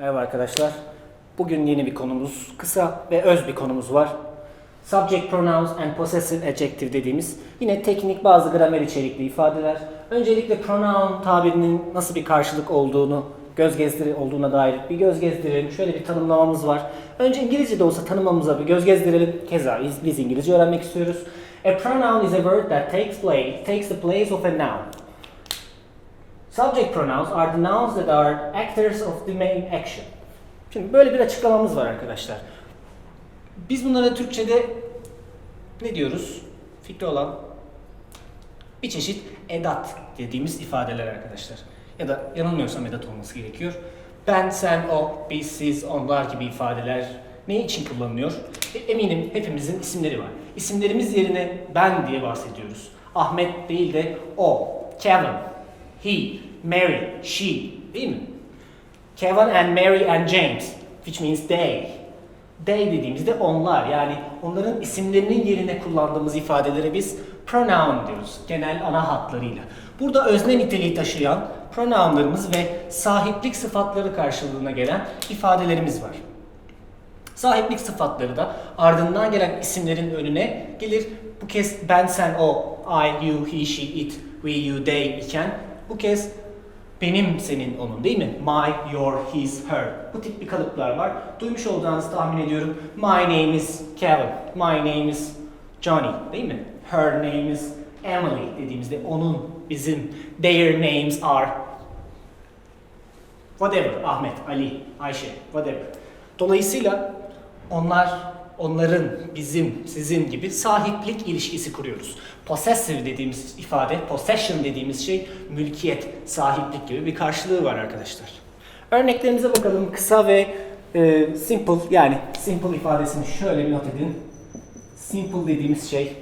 Merhaba arkadaşlar. Bugün yeni bir konumuz, kısa ve öz bir konumuz var. Subject pronouns and possessive adjective dediğimiz yine teknik bazı gramer içerikli ifadeler. Öncelikle pronoun tabirinin nasıl bir karşılık olduğunu, göz gezdiri olduğuna dair bir göz gezdirelim. Şöyle bir tanımlamamız var. Önce İngilizce de olsa tanımlamamıza bir göz gezdirelim. Keza biz İngilizce öğrenmek istiyoruz. A pronoun is a word that takes place, takes the place of a noun. Subject pronouns are the nouns that are actors of the main action. Şimdi böyle bir açıklamamız var arkadaşlar. Biz bunlara Türkçe'de ne diyoruz? Fikri olan bir çeşit edat dediğimiz ifadeler arkadaşlar. Ya da yanılmıyorsam edat olması gerekiyor. Ben, sen, o, biz, siz, onlar gibi ifadeler ne için kullanılıyor? E, Eminim hepimizin isimleri var. İsimlerimiz yerine ben diye bahsediyoruz. Ahmet değil de o, Kevin, he, Mary, she değil mi? Kevin and Mary and James, which means they. They dediğimizde onlar yani onların isimlerinin yerine kullandığımız ifadelere biz pronoun diyoruz genel ana hatlarıyla. Burada özne niteliği taşıyan pronounlarımız ve sahiplik sıfatları karşılığına gelen ifadelerimiz var. Sahiplik sıfatları da ardından gelen isimlerin önüne gelir. Bu kez ben, sen, o, I, you, he, she, it, we, you, they iken bu kez benim, senin, onun değil mi? My, your, his, her. Bu tip bir kalıplar var. Duymuş olacağınızı tahmin ediyorum. My name is Kevin. My name is Johnny değil mi? Her name is Emily dediğimizde onun, bizim. Their names are whatever. Ahmet, Ali, Ayşe, whatever. Dolayısıyla onlar, onların, bizim, sizin gibi sahiplik ilişkisi kuruyoruz. Possessive dediğimiz ifade, possession dediğimiz şey mülkiyet, sahiplik gibi bir karşılığı var arkadaşlar. Örneklerimize bakalım. Kısa ve e, simple yani simple ifadesini şöyle bir not edin. Simple dediğimiz şey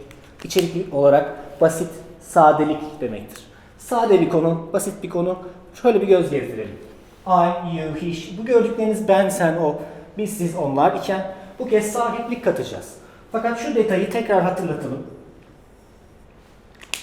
içerik olarak basit, sadelik demektir. Sade bir konu, basit bir konu. Şöyle bir göz gezdirelim. I, you, he, she. Bu gördükleriniz ben, sen, o, biz, siz, onlar iken bu kez sahiplik katacağız. Fakat şu detayı tekrar hatırlatalım.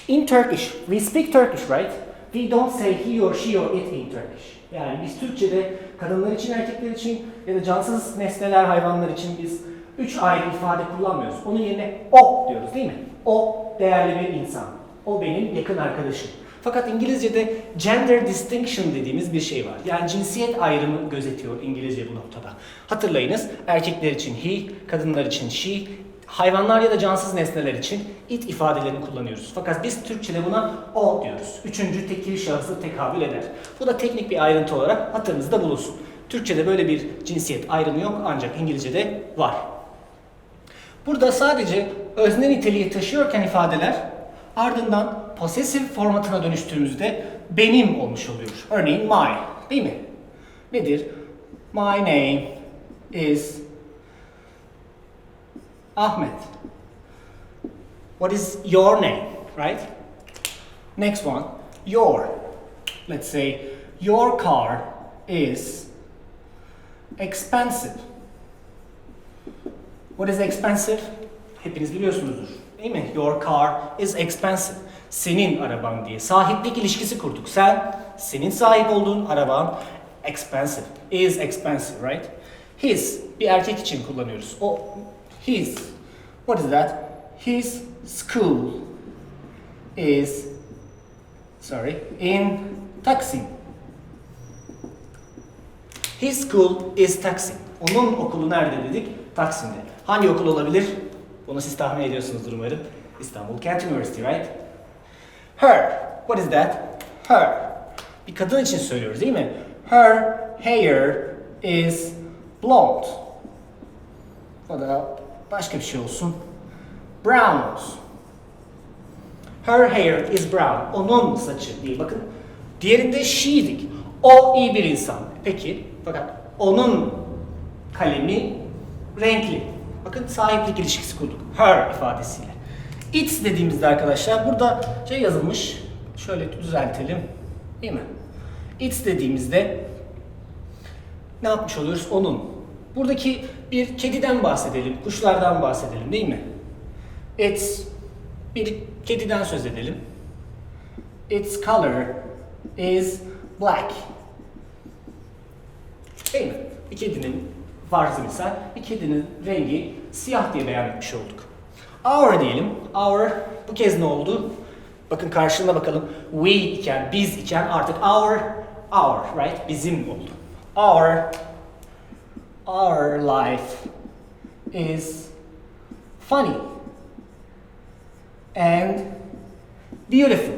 In Turkish, we speak Turkish, right? We don't say he or she or it in Turkish. Yani biz Türkçe'de kadınlar için, erkekler için ya da cansız nesneler, hayvanlar için biz üç ayrı ifade kullanmıyoruz. Onun yerine o diyoruz değil mi? O değerli bir insan. O benim yakın arkadaşım. Fakat İngilizce'de gender distinction dediğimiz bir şey var. Yani cinsiyet ayrımı gözetiyor İngilizce bu noktada. Hatırlayınız erkekler için he, kadınlar için she, hayvanlar ya da cansız nesneler için it ifadelerini kullanıyoruz. Fakat biz Türkçe'de buna o diyoruz. Üçüncü tekil şahısı tekabül eder. Bu da teknik bir ayrıntı olarak hatırınızda bulunsun. Türkçe'de böyle bir cinsiyet ayrımı yok ancak İngilizce'de var. Burada sadece özne niteliği taşıyorken ifadeler ardından possessive formatına dönüştüğümüzde benim olmuş oluyor. Örneğin my değil mi? Nedir? My name is Ahmet. What is your name, right? Next one, your. Let's say your car is expensive. What is expensive? Hepiniz biliyorsunuzdur. Değil mi? Your car is expensive. Senin araban diye. Sahiplik ilişkisi kurduk. Sen, senin sahip olduğun araban expensive. Is expensive, right? His, bir erkek için kullanıyoruz. O, his. What is that? His school is, sorry, in Taksim. His school is Taksim. Onun okulu nerede dedik? Taksim'de. Hangi okul olabilir? Bunu siz tahmin ediyorsunuzdur umarım. İstanbul Kent University, right? Her. What is that? Her. Bir kadın için söylüyoruz değil mi? Her hair is blonde. O da başka bir şey olsun. Brown. Her hair is brown. Onun saçı değil. Bakın. Diğerinde she'dik. O iyi bir insan. Peki. Fakat onun kalemi renkli. Bakın sahiplik ilişkisi kurduk. Her ifadesiyle. It's dediğimizde arkadaşlar burada şey yazılmış. Şöyle düzeltelim. Değil mi? It's dediğimizde ne yapmış oluyoruz? Onun. Buradaki bir kediden bahsedelim, kuşlardan bahsedelim değil mi? It's bir kediden söz edelim. Its color is black. Değil mi? Bir kedinin farzı bir kedinin rengi siyah diye beyan etmiş olduk. Our diyelim. Our bu kez ne oldu? Bakın karşılığına bakalım. We iken, biz iken artık our, our, right? Bizim oldu. Our, our life is funny and beautiful.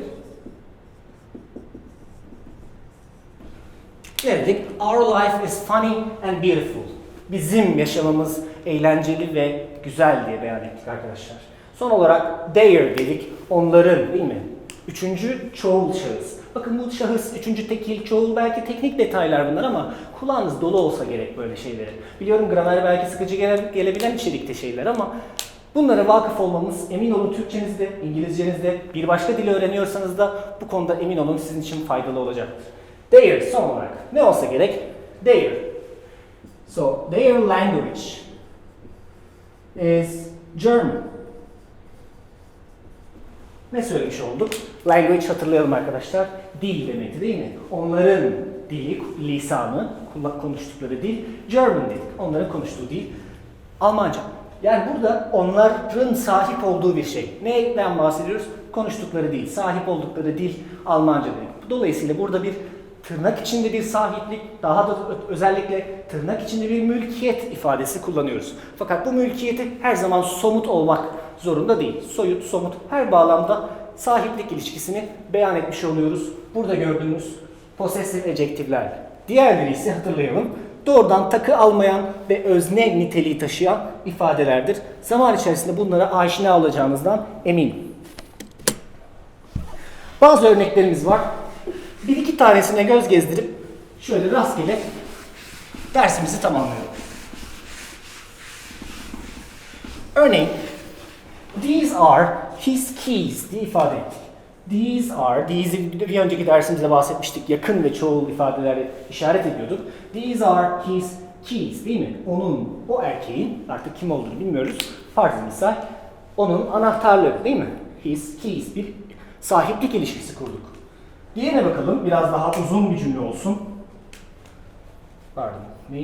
Ne? Our life is funny and beautiful. Bizim yaşamımız eğlenceli ve güzel diye beyan ettik arkadaşlar. Son olarak their dedik. Onların değil mi? Üçüncü çoğul şahıs. Bakın bu şahıs, üçüncü tekil, çoğul belki teknik detaylar bunlar ama kulağınız dolu olsa gerek böyle şeyleri. Biliyorum gramer belki sıkıcı gele- gelebilen içerikte şeyler ama bunlara vakıf olmamız emin olun Türkçenizde, İngilizcenizde, bir başka dili öğreniyorsanız da bu konuda emin olun sizin için faydalı olacaktır. Their son olarak ne olsa gerek? Their. So their language is German. Ne söylemiş olduk? Language hatırlayalım arkadaşlar. Dil demekti değil mi? Onların dili, lisanı, konuştukları dil German dedik. Onların konuştuğu dil Almanca. Yani burada onların sahip olduğu bir şey. Neyden bahsediyoruz? Konuştukları dil, sahip oldukları dil Almanca demek. Dolayısıyla burada bir tırnak içinde bir sahiplik, daha da özellikle tırnak içinde bir mülkiyet ifadesi kullanıyoruz. Fakat bu mülkiyeti her zaman somut olmak zorunda değil. Soyut, somut her bağlamda sahiplik ilişkisini beyan etmiş oluyoruz. Burada gördüğümüz possessive adjektiflerle. Diğerleri ise hatırlayalım. Doğrudan takı almayan ve özne niteliği taşıyan ifadelerdir. Zaman içerisinde bunlara aşina olacağınızdan eminim. Bazı örneklerimiz var. Bir tanesine göz gezdirip şöyle rastgele dersimizi tamamlayalım. Örneğin, these are his keys diye ifade ettik. These are, these'i bir önceki dersimizde bahsetmiştik. Yakın ve çoğul ifadeleri işaret ediyorduk. These are his keys değil mi? Onun, o erkeğin, artık kim olduğunu bilmiyoruz. Farz misal, onun anahtarları değil mi? His keys, bir sahiplik ilişkisi kurduk. Diğerine bakalım, biraz daha uzun bir cümle olsun. Pardon me.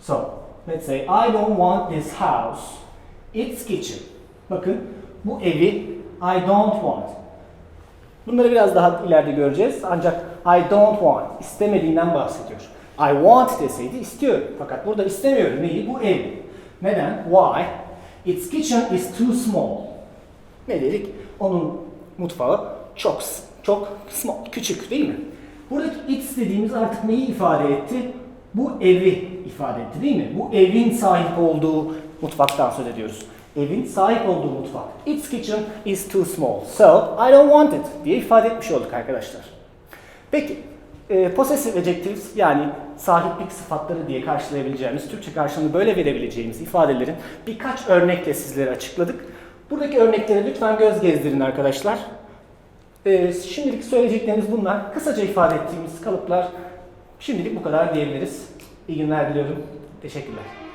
So, let's say I don't want this house. It's kitchen. Bakın bu evi I don't want. Bunları biraz daha ileride göreceğiz. Ancak I don't want istemediğinden bahsediyor. I want deseydi istiyor. Fakat burada istemiyorum. Neyi? Bu ev. Neden? Why? Its kitchen is too small. Ne dedik? Onun mutfağı çok çok small, küçük değil mi? Buradaki its dediğimiz artık neyi ifade etti? Bu evi ifade etti değil mi? Bu evin sahip olduğu mutfaktan söz ediyoruz. Evin sahip olduğu mutfak. Its kitchen is too small. So, I don't want it diye ifade etmiş olduk arkadaşlar. Peki, e, possessive adjectives yani sahiplik sıfatları diye karşılayabileceğimiz, Türkçe karşılığını böyle verebileceğimiz ifadelerin birkaç örnekle sizlere açıkladık. Buradaki örneklere lütfen göz gezdirin arkadaşlar. E, şimdilik söyleyeceklerimiz bunlar. Kısaca ifade ettiğimiz kalıplar şimdilik bu kadar diyebiliriz. İyi günler diliyorum. Teşekkürler.